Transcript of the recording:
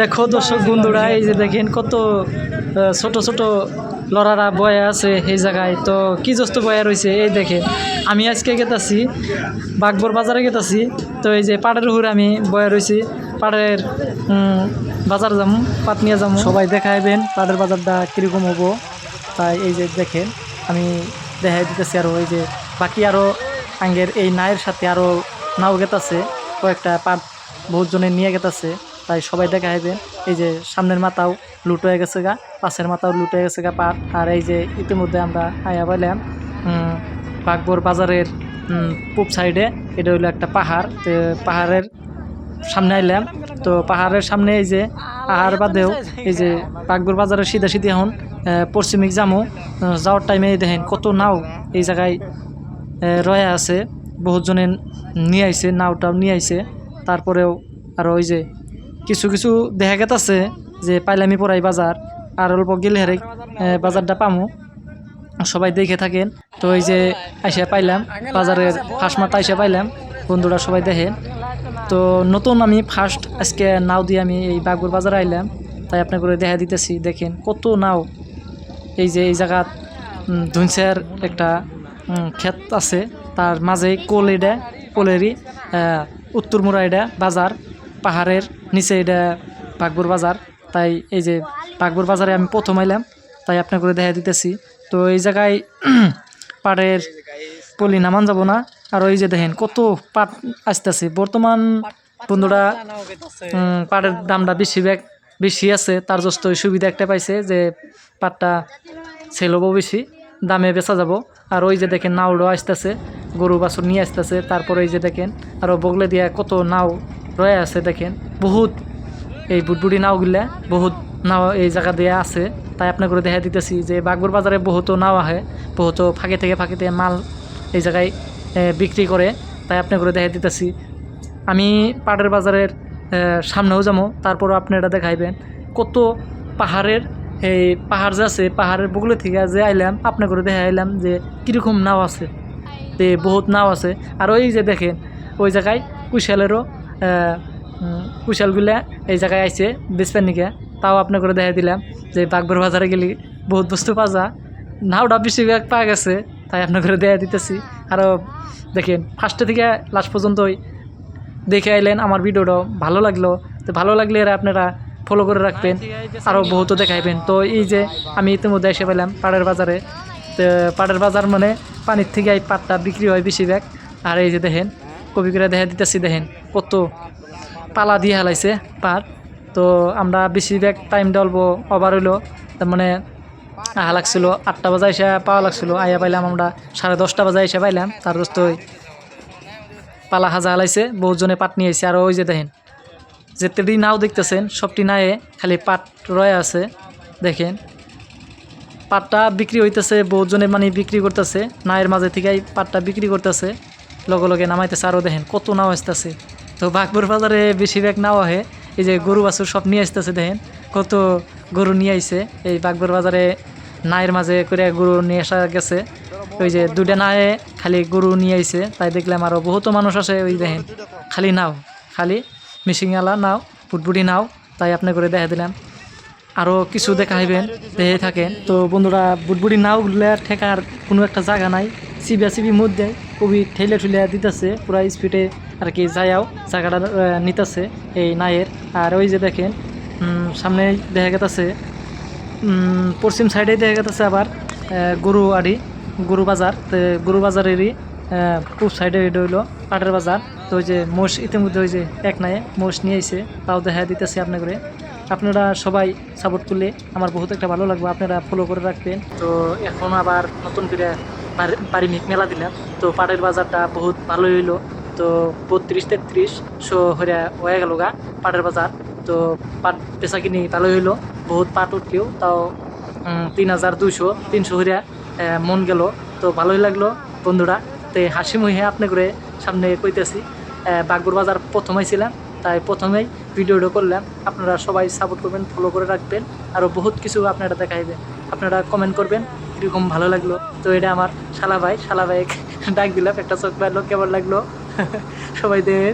দেখো দর্শক বন্ধুরা, এই যে দেখেন কত ছোট ছোট লড়ারা বয়া আছে এই জায়গায়। তো কি জস্ত বয়া রয়েছে এই দেখেন, আমি আজকে গেতাছি, বাগবর বাজারে গেতাছি, তো এই যে পাড়ের উপরে আমি বয়া রয়েছি পাড়ের বাজার যাম পাট নিয়ে যাব সবাই দেখাইবেন পাড়ের বাজারটা কীরকম হব। তাই এই যে দেখেন, আমি দেখাই দিতেছি আরও এই যে বাকি আরও আঙ্গের এই নায়ের সাথে আরও নাও গেতাছে, কয়েকটা পাট বহুত জনে নিয়ে গেতাছে। তাই সবাই দেখা হইবে এই যে সামনের মাথাও লুট হয়ে গেছে গা, পাশের মাথাও লুট হয়ে গেছে গা পাট আর এই যে ইতিমধ্যে আমরা আয়া পাইলাম বাগবর বাজারের পূব সাইডে, এটা হইল একটা পাহাড়। তো পাহাড়ের সামনে আইলাম। তো পাহাড়ের সামনে এই যে পাহাড় বাদেও এই যে বাগবর বাজারের সিধা সিধি এখন পশ্চিমিক জামু যাওয়ার টাইমে দেখেন কত নাও এই জায়গায় রয়ে আছে। বহুত জনে নিয়ে আইছে, নাওটাও নিয়ে আইছে। তারপরেও আর ওই যে কিছু কিছু দেখা গেতাছে যে পাইলামি পড়াই বাজার আর অল্প গেলে হারে বাজারটা পামো। সবাই দেখে থাকেন। তো এই যে আইসা পাইলাম বাজারের ফার্স্ট মাথা আইসা পাইলাম বন্ধুরা সবাই দেখেন। তো নতুন আমি ফার্স্ট আজকে নাও দিয়ে আমি এই বাগবর বাজারে আইলাম। তাই আপনাকে দেখা দিতেছি দেখেন কত নাও। এই যে এই জায়গাত ধুনসের একটা ক্ষেত আছে। তার মাঝে কোল আহ, উত্তর মোড়া এটা বাজার পাহাড়ের নিচে এটা বাগবর বাজার। তাই এই যে বাগবর বাজারে আমি প্রথম আইলাম, তাই আপনাকে দেখা দিতেছি। তো এই জায়গায় পাড়ের পলি নামান যাব না। আর ওই যে দেখেন কত পাট আসতেছে। বর্তমান বন্ধুরা পাটের দামটা বেশি ব্যাগ বেশি আছে। তার ওই সুবিধা একটা পাইছে যে পাটটা সেল হব বেশি, দামে বেচা যাব। আর ওই যে দেখেন নাওড়ো আসতেছে, গরু বাছুর নিয়ে আসতেছে। তারপরে ওই যে দেখেন আরও বগলে দিয়া কত নাও রয়ে আছে দেখেন। বহুত এই বুটবুড়ি নাওগুলা বহুত নাও এই জায়গা দিয়ে আছে। তাই আপনার করে দেখা দিতেছি যে বাগবর বাজারে বহুতো নাও আহে, বহুতো ফাঁকে থেকে ফাঁকে থেকে মাল এই জায়গায় বিক্রি করে। তাই আপনার করে দেখা দিতেছি। আমি পাটের বাজারের সামনেও যাব, তারপরও আপনারা দেখাইবেন। কত পাহাড়ের, এই পাহাড় যে আছে, পাহাড়ের বগুলো থেকে যে আইলাম আপনার করে দেখা আইলাম যে কীরকম নাও আছে। তে বহুত নাও আছে। আর ওই যে দেখেন, ওই জায়গায় কুশালেরও কুশালগুলা এই জায়গায় আইসে বেচপেন নিকে তাও আপনার করে দেখা দিলাম যে বাগবর বাজারে গেলি বহুত বস্তু পাওয়া যায়। নাওটা বেশিরভাগ পাওয়া গেছে, তাই আপনার করে দেখা দিতেছি। আরও দেখেন ফার্স্টে থেকে লাস্ট পর্যন্তই দেখে আইলেন, আমার ভিডিওটা ভালো লাগল। তো ভালো লাগলে এরা আপনারা ফলো করে রাখবেন আরও বহুত দেখাইবেন। তো এই যে আমি ইতিমধ্যে এসে পেলাম পাড়ের বাজারে। তো পাড়ের বাজার মানে পানির থেকে এই পাটটা বিক্রি হয় বেশিরভাগ। আর এই যে দেখেন করে দেখা দিতেছি, দেখেন কত পালা দিয়ে হেলাইছে পাট তো আমরা বেশিরভাগ টাইমটা অল্প ওভার হইল, তার মানে আহা লাগছিল, আটটা বাজে এসে পাওয়া লাগছিল আইয়া পাইলাম আমরা সাড়ে দশটা বাজে এসে পাইলাম, তার দোস্ত ওই পালা হাজা হালাইছে, বহুজনে পাট নিয়ে এসে আর ওই যে দেখেন যেতেটি নাও দেখতেছেন, সবটি নায়ে খালি পাট রয়ে আছে, দেখেন। পাটটা বিক্রি হইতেছে বহুজনে মানে বিক্রি করতেছে, নায়ের মাঝে থেকেই পাটটা বিক্রি করতেছে। লগে লগে নামাইতেছে আরও দেখেন কত নাও আসতেছে। তো বাঘপুর বাজারে বেশিরভাগ নাও আহে, এই যে গরু বাছুর সব নিয়ে আসতেছে দেখেন, কত গরু নিয়ে আইছে। এই বাঘপুর বাজারে নায়ের মাঝে করে গরু নিয়ে আসা গেছে। ওই যে দুটা নায়ে খালি গরু নিয়ে আইছে, তাই দেখলাম আরও বহুত মানুষ আসে, ওই দেখেন, খালি নাও, খালি মিশিংয়ালা নাও ফুটবুটি নাও, তাই আপনি করে দেখা দিলাম। আরও কিছু দেখাইবেন দেখে থাকেন। তো বন্ধুরা বুটবুটি নাওগুলা ঠেকার কোনো একটা জায়গা নাই চিবিয়া চিবি মধ্যে। খুবই ঠেলে ঠুলে দিতেছে, পুরা স্পিডে আর কি যায়াও জায়গাটা নিতেছে এই নায়ের। আর ওই যে দেখেন সামনে দেখা গেতেছে পশ্চিম সাইডে দেখা গেতেছে আবার গরু আড়ি, গরু বাজার। তো গরু বাজারেরই পূব সাইডে এটা হইল পাটের বাজার। তো ওই যে মোষ, ইতিমধ্যে ওই যে এক নাই মোষ নিয়ে আইছে, তাও দেখা দিতেছে আপনার করে আপনারা সবাই সাপোর্ট করলে আমার বহুত একটা ভালো লাগবে, আপনারা ফলো করে রাখবেন। তো এখন আবার নতুন করে বাড়ি মেলা দিলাম। তো পাটের বাজারটা বহুত ভালো হইল। তো বত্রিশ তেত্রিশ, শো হইয়া হয়ে গেল গা পাটের বাজার। তো পাট পেশা কিনি ভালো হইল। বহুত পাট উঠলেও তাও তিন হাজার দুইশো, তিনশো হইয়া মন গেল। তো ভালোই লাগল বন্ধুরা। তো হাসি মুহে আপনি করে সামনে কইতেছি বাগবর বাজার প্রথম ছিলাম তাই প্রথমেই ভিডিওটা করলাম। আপনারা সবাই সাপোর্ট করবেন ফলো করে রাখবেন। আরও বহুত কিছু আপনারা দেখাইবেন। আপনারা কমেন্ট করবেন কীরকম ভালো লাগল। তো এটা আমার শালা ভাই শালা ভাই ডাক দিলাম একটা চোখ মারলো কেমন লাগল? সবাই দেখে